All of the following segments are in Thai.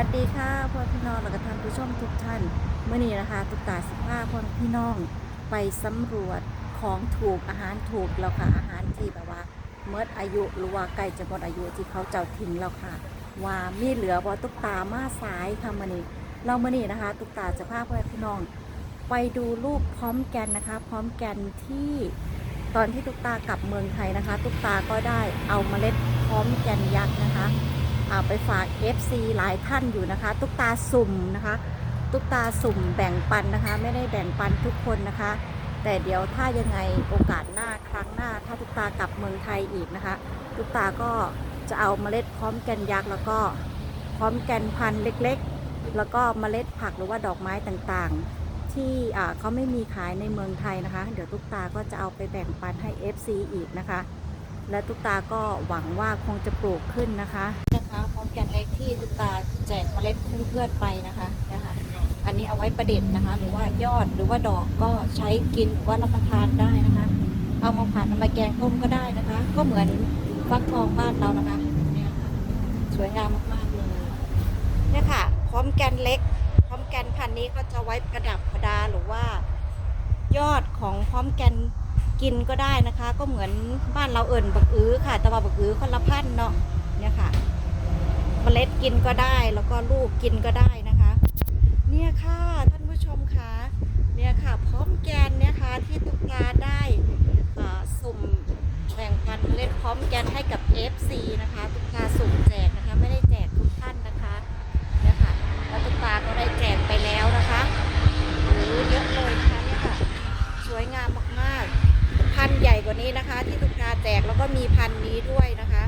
วัสดีค่ะพ่อพี่น้องและก็ท่านผู้ชมทุกท่านเมื่อนี้นะคะตุกตาสิบห้าพ่อพี่น้องไปสำรวจของถูกอาหารถูกแล้วค่ะอาหารที่แบบว่าเมื่ออายุหรือว่าใกล้จะหมดอายุที่เขาเจ้าทิ้งแล้วค่ะ ว่ามีเหลือบ่ตุกตามาสายค่ะมื่อนี้เรามื่อนี้นะคะ ตุกตาจะพาพ่อพี่น้อง ไปดูรูปพร้อมแกนนะคะ พร้อมแกนที่ตอนที่ตุกตากลับเมืองไทยนะคะ ตุกตาก็ได้เอาเมล็ดพร้อมแกนยักษ์นะคะ ไปฝาก FC หลายท่านอยู่นะคะ ตุ๊กตาสุ่มนะคะ ตุ๊กตาสุ่มแบ่งปันนะคะ ไม่ได้แบ่งปันทุกคนนะคะ แต่เดี๋ยวถ้ายังไงโอกาสหน้าครั้งหน้า ถ้าตุ๊กตากลับเมืองไทยอีกนะคะ ตุ๊กตาก็จะเอาเมล็ดพร้อมแกนยักษ์แล้วก็พร้อมแกนพันธุ์เล็กๆ แล้วก็เมล็ดผักหรือว่าดอกไม้ต่างๆ ที่เขาไม่มีขายในเมืองไทยนะคะ เดี๋ยวตุ๊กตาก็จะเอาไปแบ่งปันให้ FC อีกนะคะ และตุ๊กตาก็หวังว่าคงจะปลูกขึ้นนะคะนะคะพร้อมแกนเล็กที่ตุ๊กตาแจกเมล็ดเพื่อนๆไปนะคะนะคะอันนี้เอาไว้ประดิษฐ์นะคะ หรือว่ายอดหรือว่าดอกก็ใช้กินหรือว่ารับประทานได้นะคะ เอามาผัดเอามาแกงต้มก็ได้นะคะ ก็เหมือนฟักทองบ้านเรานะคะเนี่ยค่ะสวยงามมากๆเลยเนี่ยค่ะ พร้อมแกนเล็ก พร้อมแกนพันธุ์นี้เขาจะไว้ประดับประดาหรือว่า ยอดของพร้อมแกน กินก็ได้นะคะ ก็เหมือนบ้านเราเอิ่นบักอื้อค่ะ แต่ว่าบักอื้อคนละพันเนาะเนี่ยค่ะเมล็ดกินก็ได้แล้วก็ลูกกินก็ได้นะคะ เนี่ยค่ะท่านผู้ชมคะเนี่ยค่ะ พร้อมแกนเนี่ยค่ะที่ตุกตาได้อ่าสุ่มแบ่งปันเมล็ดพร้อมแกนให้กับ FC นะคะตุกตาสุ่มแจกนะคะ ไม่ได้แจกทุกท่านนะคะเนี่ยค่ะแล้วตุกตาก็ได้แจกไปแล้วนะคะโอ้เยอะเลยนะคะเนี่ยค่ะ สวยงามมากๆ พั นี้นะคะ ที่ตุกตาแจกแล้วก็มีพันนี้ด้วยนะคะ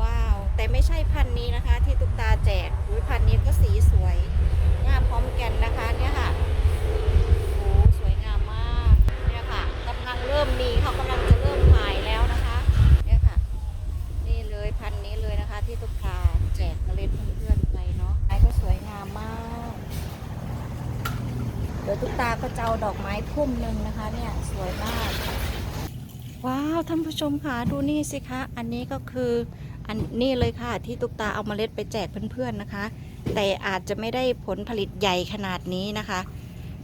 ว้าว แต่ไม่ใช่พันนี้นะคะ ที่ตุกตาแจกอุ้ยพันนี้ก็สีสวยงามพร้อมแกันนะคะเนี่ยค่ะโอ้สวยงามมากเนี่ยค่ะกำลังเริ่มมีเขากำลังจะเริ่มขายแล้วนะคะเนี่ยค่ะ นี่เลยพันนี้เลยนะคะ ที่ตุกตาแจกเมล็ดเพื่อนๆไปเนาะไอ้ก็สวยงามมาก เดี๋ยวตุ๊กตาก็จะเอาดอกไม้ทุ่มหนึ่งนะคะ เนี่ยสวย ท่านผู้ชมค่ะดูนี่สิคะ อันนี้ก็คืออันนี้เลยค่ะที่ตุ๊กตาเอามาเมล็ดไปแจกเพื่อนๆนะคะ แต่อาจจะไม่ได้ผลผลิตใหญ่ขนาดนี้นะคะ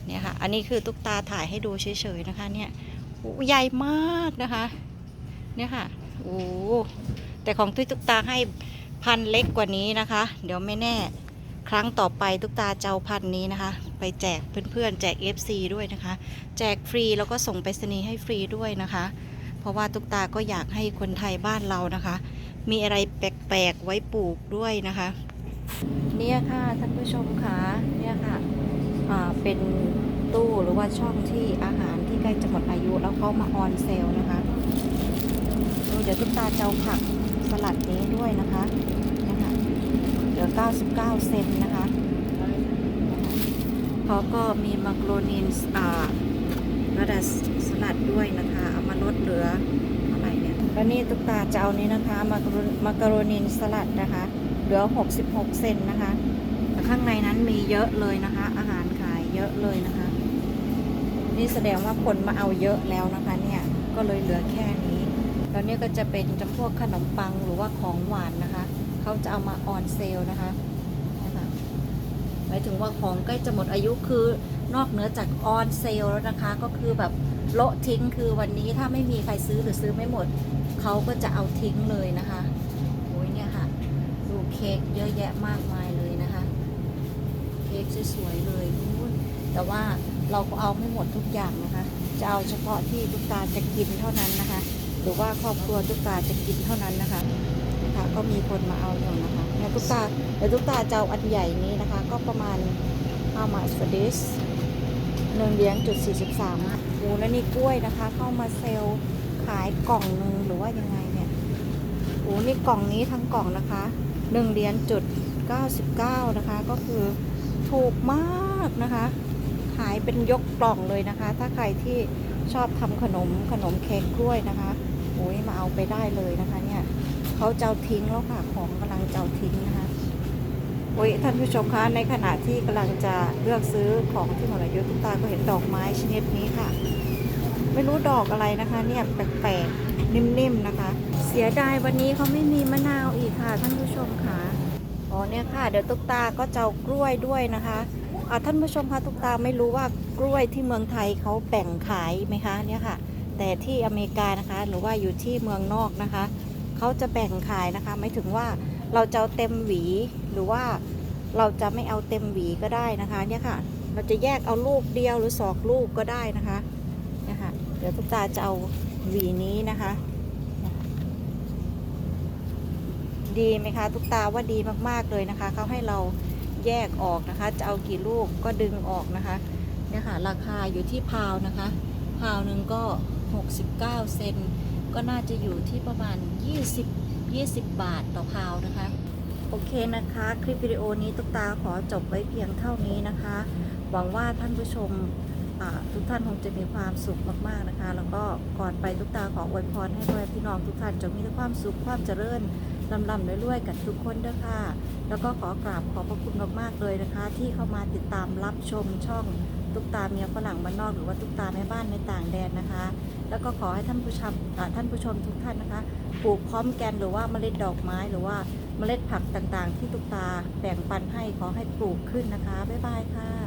เนี่ยค่ะ อันนี้คือตุ๊กตาถ่ายให้ดูเฉยๆนะคะ เนี่ยใหญ่มากนะคะ เนี่ยค่ะโอ้แต่ของตุ้ยตุ๊กตาให้พันเล็กกว่านี้นะคะ เดี๋ยวไม่แน่ ครั้งต่อไปตุ๊กตาเจ้าพันนี้นะคะ ไปแจกเพื่อนๆแจก FC ด้วยนะคะ แจกฟรีแล้วก็ส่งไปรษณีย์ให้ฟรีด้วยนะคะ ราะว่าตุ๊กตาก็อยากให้คนไทยบ้านเรานะคะ มีอะไรแปลกๆไว้ปลูกด้วยนะคะ เนี่ยค่ะท่านผู้ชมค่ะเนี่ยค่ะเป็นตู้หรือว่าช่องที่อาหารที่ใกล้จะหมดอายุแล้วเขามาออนเซลนะคะเดี๋ยวตุ๊กตาจะเอาผักสลัดนี้ด้วยนะคะนะคะเหลือ 99 เซนนะคะเขาก็มีมักโรนีนอ่า ระดับสลัดด้วยนะคะ เอามาลดเหลืออะไรเนี่ยแล้วนี่ตุ๊กตาจะเอานี้นะคะมักโรมักโรนีนสลัดนะคะ เหลือ 66 เซนนะคะแต่ข้างในนั้นมีเยอะเลยนะคะ อาหารขายเยอะเลยนะคะ นี่แสดงว่าคนมาเอาเยอะแล้วนะคะเนี่ยก็เลยเหลือแค่นี้แล้วนี่ก็จะเป็นจำพวกขนมปังหรือว่าของหวานนะคะ เขาจะเอามาออนเซลนะคะ หมายถึงว่าของใกล้จะหมดอายุคือนอกเหนือจากออนเซลแล้วนะคะ ก็คือแบบโละทิ้งคือวันนี้ถ้าไม่มีใครซื้อหรือซื้อไม่หมด เขาก็จะเอาทิ้งเลยนะคะโอ้ยเนี่ยค่ะ ดูเค้กเยอะแยะมากมายเลยนะคะ เค้กสวยๆเลยอุ๊ยแต่ว่าเราก็เอาไม่หมดทุกอย่างนะคะ จะเอาเฉพาะที่ตุ๊กตาจะกินเท่านั้นนะคะ หรือว่าครอบครัวตุ๊กตาจะกินเท่านั้นนะคะ นะคะ ก็มีคนมาเอาอยู่นะคะเนี่ยตุ๊กตาเดี๋ยวตุ๊กตาเจะเอาอันใหญ่นี้นะคะ ก็ประมาณ how much for this หนึ่งเหรียญจุดสี่สิบสามโอ้แล้วนี่กล้วยนะคะ เข้ามาเซลล์ขายกล่องหนึ่งหรือว่ายังไงเนี่ยโอ้นี่กล่องนี้ทั้งกล่องนะคะหนึ่งเหรียญจุดเก้าสิบเก้านะคะ ก็คือถูกมากนะคะ ขายเป็นยกกล่องเลยนะคะ ถ้าใครที่ชอบทำขนมขนมเค้กกล้วยนะคะโอ้ยมาเอาไปได้เลยนะคะ เขาเจ้าทิ้งแล้วค่ะ ของกำลังเจ้าทิ้งนะคะโอ้ยท่านผู้ชมคะในขณะที่กำลังจะเลือกซื้อของที่หมดอายุตุ๊กตาก็เห็นดอกไม้ชนิดนี้ค่ะ ไม่รู้ดอกอะไรนะคะ เนี่ยแปลกๆนิ่มๆนะคะ เสียดายวันนี้เขาไม่มีมะนาวอีกค่ะ ท่านผู้ชมค่ะอ๋ออ๋อเนี่ยค่ะ เดี๋ยวตุ๊กตาก็จะเอากล้วยด้วยนะคะอ่าท่านผู้ชมคะตุ๊กตาไม่รู้ว่ากล้วยที่เมืองไทยเขาแบ่งขายไหมคะเนี่ยค่ะ แต่ที่อเมริกานะคะ หรือว่าอยู่ที่เมืองนอกนะคะ เขาจะแบ่งขายนะคะหมายถึงว่าเราจะเอาเต็มหวีหรือว่าเราจะไม่เอาเต็มหวีก็ได้นะคะเนี่ยค่ะ เราจะแยกเอาลูกเดียวหรือสองลูกก็ได้นะคะเนี่ยค่ะเดี๋ยวตุ๊กตาจะเอาหวีนี้นะคะ ดีไหมคะ ทุกตาว่าดีมากๆเลยนะคะเขาให้เราแยกออกนะคะ จะเอากี่ลูกก็ดึงออกนะคะเนี่ยค่ะราคาอยู่ที่พาวนะคะ พาวหนึ่งก็ 69 เซน ก็น่าจะอยู่ที่ประมาณ 20 20 บาทต่อพาวนะคะ โอเคนะคะ คลิปวิดีโอนี้ตุ๊กตาขอจบไว้เพียงเท่านี้นะคะ หวังว่าท่านผู้ชมทุกท่านคงจะมีความสุขมากๆนะคะ แล้วก็ก่อนไปตุ๊กตาขออวยพรให้ด้วยพี่น้องทุกท่านจงมีแต่ความสุขความเจริญลำลำรวยๆกันทุกคนด้อค่ะ แล้วก็ขอกราบขอบพระคุณมากๆเลยนะคะ ที่เข้ามาติดตามรับชมช่อง ตุ๊กตาเมียฝรั่งบ้านนอกหรือว่าตุ๊กตาแม่บ้านในต่างแดนนะคะ แล้วก็ขอให้ท่านผู้ชมท่านผู้ชมทุกท่านนะคะปลูกพร้อมแกนหรือว่าเมล็ดดอกไม้หรือว่าเมล็ดผักต่างๆ ที่ตุ๊กตาแบ่งปันให้ขอให้ปลูกขึ้นนะคะบ๊ายบายค่ะ